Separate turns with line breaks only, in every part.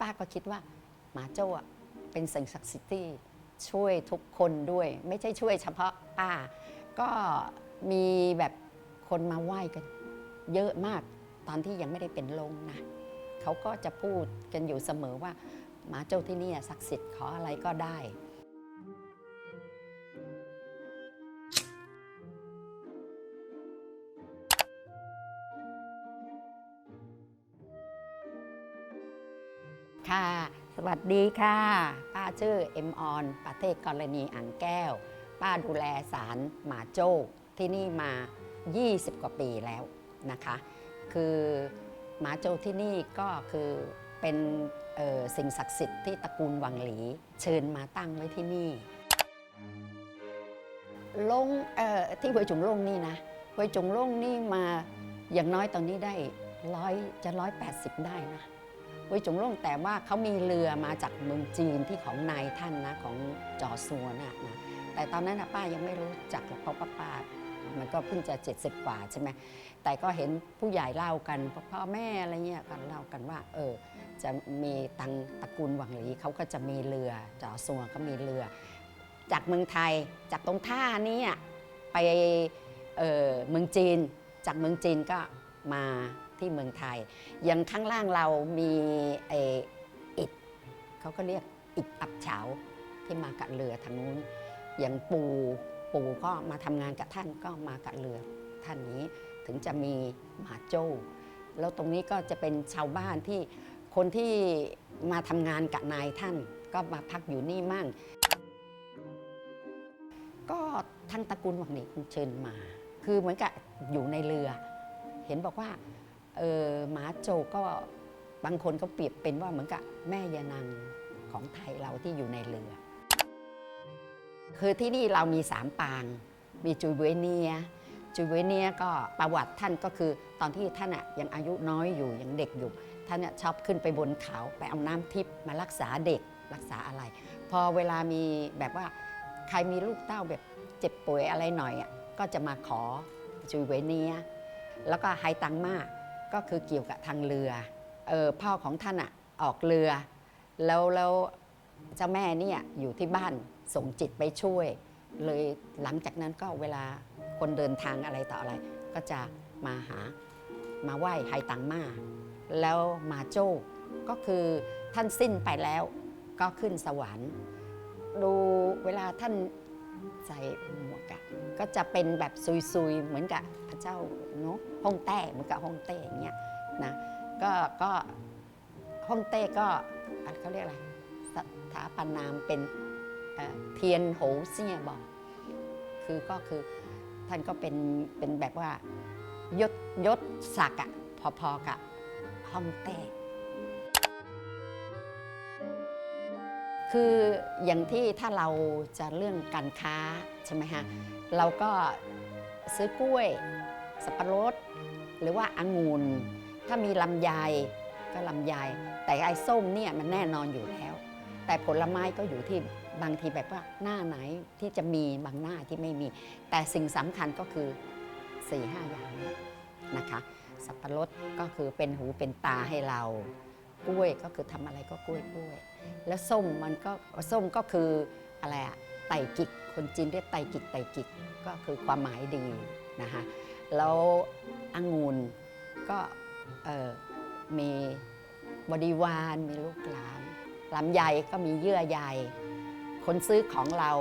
ป้าก็คิดว่าหมาโจ้เป็นสิ่งศักดิ์สิทธิ์ที่ช่วยทุกคนด้วย ไม่ใช่ช่วยเฉพาะป้า ก็มีแบบคนมาไหว้กัน เยอะมากตอนที่ยังไม่ได้เป็นลงนะเขาก็จะพูดกันอยู่เสมอว่าหมาโจ้ที่นี่ศักดิ์สิทธิ์ขออะไรก็ได้ วัสดีค่ะ ป้าชื่อเอ็มออนประเทศกรณีอ่างแก้ว ป้าดูแลสารหมาโจ้ที่นี่มา 20 กว่าปีแล้วนะคะ คือหมาโจ้ที่นี่ก็คือเป็นออสิ่งศักดิ์สิทธิ์ที่ตระกูลวังหลี เชิญมาตั้งไว้ที่นี่ลงออที่หวยจุงลงนี่นะหวยจุงลงนี่มาอย่างน้อยตอนนี้ได้ร้อยจะร้อยแปดสิบได้นะ ห้วยจงล่งแต่ว่าเขามีเรือมาจากเมืองจีนที่ของนายท่านนะของจอซัวน่ะนะแต่ตอนนั้นนะป้ายังไม่รู้จักหรอกเพราะว่าป้ามันก็เพิ่งจะ 70 กว่าใช่ไหมแต่ก็เห็นผู้ใหญ่เล่ากันพ่อแม่อะไรเงี้ยกันเล่ากันว่า เออ จะมีตังตระกูลหวังหลีเขาก็จะมีเรือจอซัวก็มีเรือ จากเมืองไทยจากตรงท่านี้ไปเออเมืองจีน จากเมืองจีนก็มา ที่เมืองไทย อย่างข้างล่างเรามีไออิฐเขาก็เรียกอิฐอับเฉาที่มากับเรือทางนู้น อย่างปูปูก็มาทำงานกับท่านก็มากับเรือท่านนี้ถึงจะมีหมาโจ้ แล้วตรงนี้ก็จะเป็นชาวบ้านที่คนที่มาทำงานกับนายท่าน ก็มาพักอยู่นี่มั่ง ก็ทั้งตระกูลหวังหนีเชิญมา คือเหมือนกับอยู่ในเรือ เห็นบอกว่า เออหมาโจก็บางคนก็เปรียบเป็นว่าเหมือนกับแม่ยานางของไทยเราที่อยู่ในเรือ คือที่นี่เรามีสามปาง มีจุยเวเนีย จุยเวเนียก็ประวัติท่านก็คือตอนที่ท่านอะยังอายุน้อยอยู่ยังเด็กอยู่ ท่านชอบขึ้นไปบนเขาไปเอาน้ำทิพย์มารักษาเด็กรักษาอะไร พอเวลามีแบบว่าใครมีลูกเต้าแบบเจ็บป่วยอะไรหน่อยอะก็จะมาขอจุยเวเนีย แล้วก็ไฮตังมา ก็คือเกี่ยวกับทางเรือเออพ่อของท่านอะออกเรือ แล้วแล้วเจ้าแม่เนี่ยอยู่ที่บ้านส่งจิตไปช่วย เลยหลังจากนั้นก็เวลาคนเดินทางอะไรต่ออะไร ก็จะมาหามาไหว้ไฮตังมาแล้วมาโจ้ก็คือท่านสิ้นไปแล้วก็ขึ้นสวรรค์ ดูเวลาท่าน ใส่หมวกอะก็จะเป็นแบบซุยๆ เหมือนกับพระเจ้าเนาะฮ่องแต้เหมือนกับฮ่องเต้อย่างเงี้ยนะก็ก็ฮ่องเต้ก็เขาเรียกอะไรสถาปนามเป็นเทียนโหเซี่ยบอก คือก็คือท่านก็เป็นเป็นแบบว่ายศยศศักดิ์อะพอๆกับฮ่องเต้ คืออย่างที่ถ้าเราจะเรื่องการค้าใช่ไหมฮะเราก็ซื้อกล้วย สับปะรด หรือว่าองุ่นถ้ามีลำไยก็ลำไยแต่ไอ้ส้มเนี่ยมันแน่นอนอยู่แล้ว แต่ผลไม้ก็อยู่ที่บางทีแบบว่าหน้าไหนที่จะมีบางหน้าที่ไม่มี แต่สิ่งสำคัญก็คือ4ี่ห้าอย่างนี้นะคะ สับปะรดก็คือเป็นหูเป็นตาให้เรา กล้วยก็คือทำอะไรก็กล้วยกล้วย แล้วส้มมันก็ส้มก็คืออะไรอะไต่กิก คนจีนเรียกไต่กิกไต่กิกก็คือความหมายดีนะคะแล้วองุ่นก็เอ่อมีบริวารมีลูกหลานลำไยก็มีเยื่อใยคนซื้อของเรา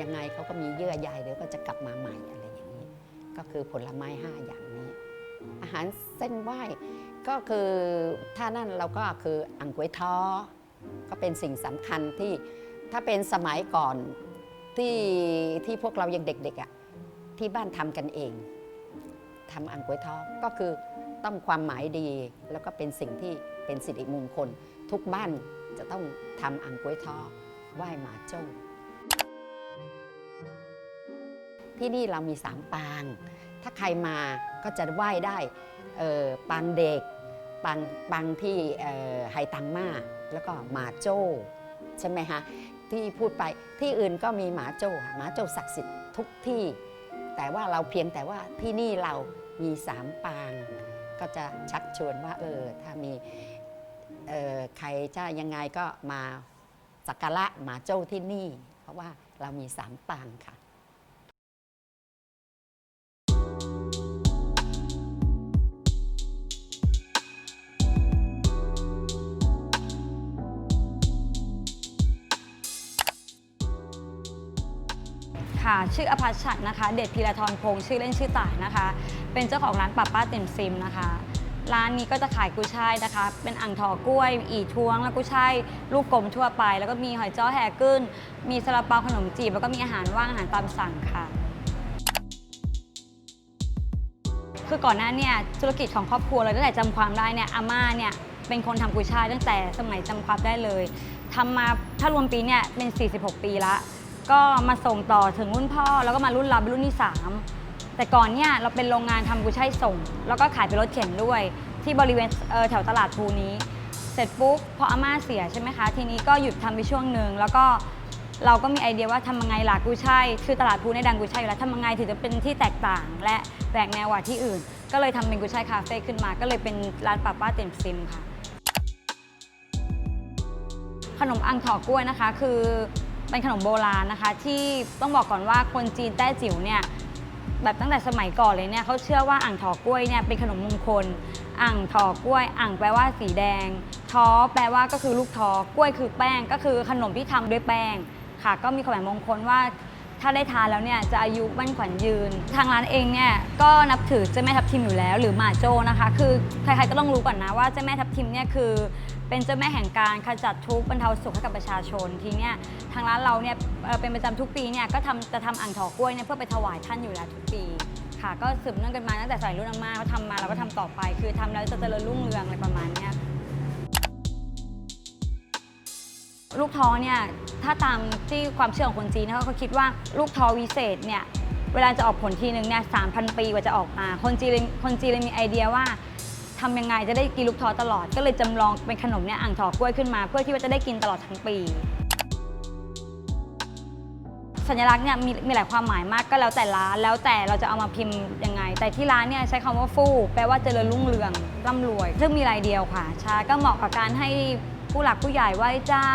ยังไงเขาก็มีเยื่อใยเดี๋ยวก็จะกลับมาใหม่อะไรอย่างนี้ ก็คือผลไม้ห้าอย่างนี้ อาหารเส้นไหว้ ก็คือถ้านั่นเราก็คืออังกวยท้อ ก็เป็นสิ่งสำคัญที่ถ้าเป็นสมัยก่อนที่ที่พวกเรายังเด็กๆอะ่ะที่บ้านทำกันเองทำอังกวยทอก็คือต้องความหมายดีแล้วก็เป็นสิ่งที่เป็นสิริมงคล ทุกบ้านจะต้องทำอังกวยทอไหว้หมาโจ้ที่นี่เรามีสามปาง ถ้าใครมาก็จะไหว้ได้ปางเด็ก ปางปางที่ไฮตังมาแล้วก็หมาโจ้ใช่ไหมฮะที่พูดไปที่อื่นก็มีหมาโจ้หมาโจ้ศักดิ์สิทธิ์ทุกที่ แต่ว่าเราเพียงแต่ว่าที่นี่เรามีสามปาง ก็จะชักชวนว่าเออถ้ามีออใครจะยังไงก็มาสักการะหมาโจ้ที่นี่ เพราะว่าเรามีสามปางค่ะ
ค่ะ ชื่ออภัชชัดนะคะ เดชพีรทรพงษ์ชื่อเล่นชื่อต่ายนะคะ เป็นเจ้าของร้านป้าป้าเต็มซิมนะคะ ร้านนี้ก็จะขายกุ้ยช่ายนะคะ เป็นอ่างทอกล้วย อีท้วง แล้วกุ้ยช่ายลูกกลมทั่วไป แล้วก็มีหอยจ้อแห่กึ้น มีซาลาเปาขนมจีบ แล้วก็มีอาหารว่างอาหารตามสั่งค่ะ คือก่อนหน้าเนี่ยธุรกิจของครอบครัวเลยตั้งแต่จำความได้เนี่ยอาม่าเนี่ยเป็นคนทำกุยช่ายตั้งแต่สมัยจำความได้เลยทำมาถ้ารวมปีเนี่ยเป็น 46 ปีละ ก็มาส่งต่อถึงรุ่นพ่อ แล้วก็มารุ่นเราเป็นรุ่นที่ 3 แต่ก่อนเนี่ยเราเป็นโรงงานทำกุยช่ายส่ง แล้วก็ขายเป็นรถเข็นด้วย ที่บริเวณเอ่อแถวตลาดภูนี้ เสร็จปุ๊บพออาม่าเสียใช่ไหมคะ ทีนี้ก็หยุดทำไปช่วงหนึ่งแล้วก็เราก็มีไอเดียว่าทำยังไงล่ะกุยช่ายคือตลาดภูในยดังกุยช่ายอยู่แล้วทำยังไงถึงจะเป็นที่แตกต่าง และแปลกแนวกว่าที่อื่น ก็เลยทำเป็นกุยช่ายคาเฟ่ขึ้นมา ก็เลยเป็นร้านป้าป้าเต็มซิมค่ะ ขนมอังถอกล้วยนะคะ คือ เป็นขนมโบราณนะคะ ที่ต้องบอกก่อนว่าคนจีนแต้จิ๋วเนี่ยแบบตั้งแต่สมัยก่อนเลยเนี่ยเขาเชื่อว่าอ่างถอกล้วยเนี่ยเป็นขนมมงคล อ่างถอกล้วย อ่างแปลว่าสีแดง ท้อแปลว่าก็คือลูกท้อกล้วยคือแป้ง ก็คือขนมที่ทำด้วยแป้งค่ะ ก็มีความหมายมงคลว่าถ้าได้ทานแล้วเนี่ยจะอายุมั่นขวัญยืน ทางร้านเองเนี่ยก็นับถือเจ้าแม่ทับทิมอยู่แล้ว หรือหมาโจนะคะ คือใครๆก็ต้องรู้ก่อนนะว่าเจ้าแม่ทับทิมเนี่ยคือ เป็นเจ้าแม่แห่งการขจัดทุกข์บรรเทาสุขให้กับประชาชน ทีเนี้ยทางร้านเราเนี่ยเอ่อเป็นประจำทุกปีเนี่ยก็ทำจะทำอ่างถอกล้วยเนี่ยเพื่อไปถวายท่านอยู่แล้วทุกปี ค่ะ ก็สืบเนื่องกันมาตั้งแต่สมัยรุ่นอาม่าเขาทำมาเราก็ทำต่อไป คือทำแล้วจะเจริญรุ่งเรืองอะไรประมาณเนี้ย ลูกท้อเนี่ยถ้าตามที่ความเชื่อของคนจีนนะเขาคิดว่าลูกท้อวิเศษเนี่ยเวลาจะออกผลทีนึงเนี่ยสามพันปีกว่าจะออกมาคนจีนเลยคนจีนเลยมีไอเดียว่า ทำยังไงจะได้กินลูกท้อตลอด ก็เลยจำลองเป็นขนมเนี่ยอ่างถอกล้วยขึ้นมา เพื่อที่ว่าจะได้กินตลอดทั้งปี สัญลักษณ์เนี่ยมีมีหลายความหมายมากก็แล้วแต่ร้าน แล้วแต่เราจะเอามาพิมพ์ยังไง แต่ที่ร้านเนี่ยใช้คำว่าฟู่แปลว่าเจริญรุ่งเรืองร่ำรวย ซึ่งมีรายเดียวค่ะชาก็เหมาะกับการให้ผู้หลักผู้ใหญ่ไหว้เจ้า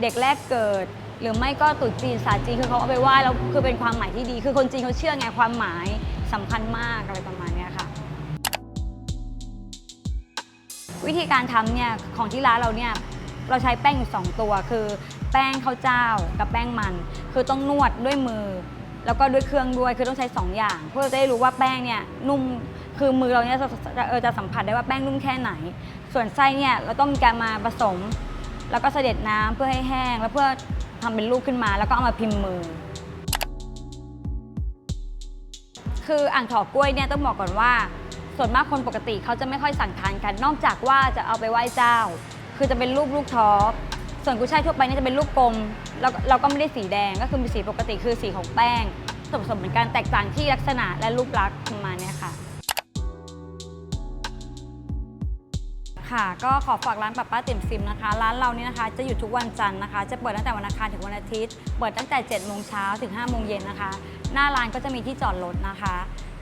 เด็กแรกเกิดหรือไม่ก็ตุ๊จีนศาสตร์จีนคือเขาเอาไปไหว้แล้วคือเป็นความหมายที่ดี คือคนจีนเขาเชื่อไงความหมายสำคัญมากอะไรประมาณนี้ค่ะ วิธีการทำเนี่ยของที่ร้านเราเนี่ยเราใช้แป้งอยู่2ตัว คือ แป้งข้าวเจ้ากับแป้งมัน คือต้องนวดด้วยมือ แล้วก็ด้วยเครื่องด้วยคือต้องใช้2อย่างเพื่อจะได้รู้ว่าแป้งเนี่ยนุ่มคือมือเราเนี่ยจะจะเออจะสัมผัสได้ว่าแป้งนุ่มแค่ไหน ส่วนไส้เนี่ยเราต้องมีการมาผสม แล้วก็เสด็จน้ำเพื่อให้แห้ง แล้วเพื่อทำเป็นลูกขึ้นมา แล้วก็เอามาพิมพ์มือ คืออ่างถอกล้วยเนี่ยต้องบอกก่อนว่า ส่วนมากคนปกติเขาจะไม่ค่อยสั่งทานกัน นอกจากว่าจะเอาไปไหว้เจ้า คือจะเป็นรูปลูกท้อส่วนกุ้ยช่ายทั่วไปนี่จะเป็นรูปกลมแล้วเราก็ไม่ได้สีแดงก็คือมีสีปกติคือสีของแป้งผสมเหมือนกันแตกต่างที่ลักษณะและรูปลักษณ์ประมาณเนี้ยค่ะ ค่ะ ก็ขอฝากร้านป้าป้าติ่มซิมนะคะ ร้านเรานี่นะคะจะอยู่ทุกวันจันทร์นะคะ จะเปิดตั้งแต่วันอังคารถึงวันอาทิตย์ เปิดตั้งแต่7โมงเช้าถึง5โมงเย็นนะคะ หน้าร้านก็จะมีที่จอดรถนะคะ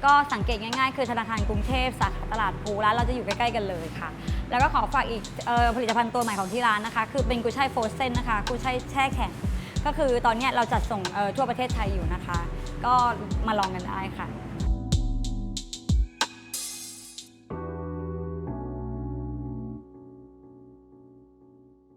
ก็สังเกตง่ายๆ คือธนาคารกรุงเทพสาขาตลาดพลูร้านเราจะอยู่ใกล้ๆกันเลยค่ะ แล้วก็ขอฝากอีกออผลิตภัณฑ์ตัวใหม่ของที่ร้านนะคะ คือเป็นกุยช่ายโฟรเซนนะคะกุยช่ายแช่แข็งก็คือตอนนี้เราจัดส่งออทั่วประเทศไทยอยู่นะคะ ก็มาลองกันได้ค่ะ